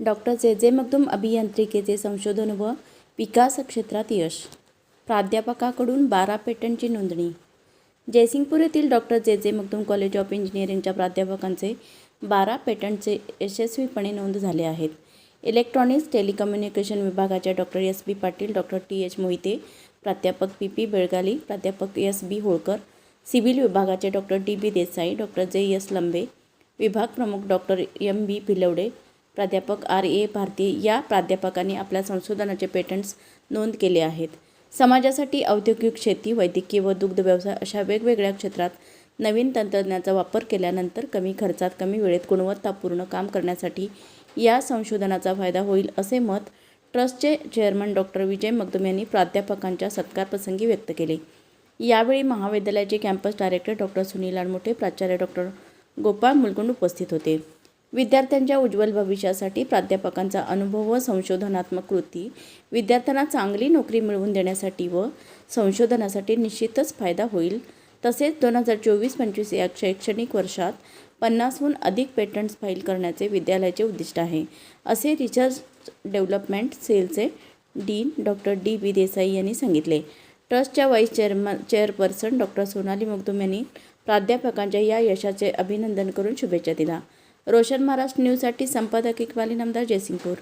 Doctor जे जे मगदूम अभियांत्रिकेचे संशोधन व विकास क्षेत्रात यश. प्राध्यापकाकडून बारा पेटंटची नोंदणी. जयसिंगपूर येथील डॉक्टर जे जे मगदूम कॉलेज ऑफ इंजिनिअरिंगच्या प्राध्यापकांचे बारा पेटंटचे यशस्वीपणे नोंद झाले आहेत. इलेक्ट्रॉनिक्स टेलिकम्युनिकेशन विभागाच्या doctor S B Patil doctor T H Mohite प्राध्यापक पी पी बेळगाली प्राध्यापक एस बी होळकर सिव्हिल विभागाचे doctor D B Desai doctor J S Lambe विभाग प्रमुख डॉक्टर एम बी भिलवडे प्राध्यापक आर ए भारती या प्राध्यापकांनी आपल्या संशोधनाचे पेटंट्स नोंद केले आहेत. समाजासाठी औद्योगिक शेती वैद्यकीय व दुग्ध व्यवसाय अशा वेगवेगळ्या क्षेत्रात नवीन तंत्रज्ञानाचा वापर केल्यानंतर कमी खर्चात कमी वेळेत गुणवत्तापूर्ण काम करण्यासाठी या संशोधनाचा फायदा होईल असे मत ट्रस्टचे चेअरमन डॉक्टर विजय मगदुम यांनी प्राध्यापकांच्या सत्कारप्रसंगी व्यक्त केले. यावेळी महाविद्यालयाचे campus director doctor Sunil Admuthe प्राचार्य डॉक्टर गोपाळ मुलगुंड उपस्थित होते. विद्यार्थ्यांच्या उज्ज्वल भविष्यासाठी प्राध्यापकांचा अनुभव व संशोधनात्मक कृती विद्यार्थ्यांना चांगली नोकरी मिळवून देण्यासाठी व संशोधनासाठी निश्चितच फायदा होईल. तसेच दोन हजार चोवीस पंचवीस या शैक्षणिक वर्षात पन्नासहून अधिक पेटंट्स फाईल करण्याचे विद्यालयाचे उद्दिष्ट आहे. असे रिसर्च डेव्हलपमेंट सेलचे dean doctor D. B. Desai यांनी सांगितले. ट्रस्टच्या vice chairman chairperson doctor Sonali Magdum यांनी प्राध्यापकांच्या या यशाचे अभिनंदन करून शुभेच्छा दिला रोशन महाराष्ट्र न्यूजसाठी संपादक इक्बाली नामदार जयसिंगपूर.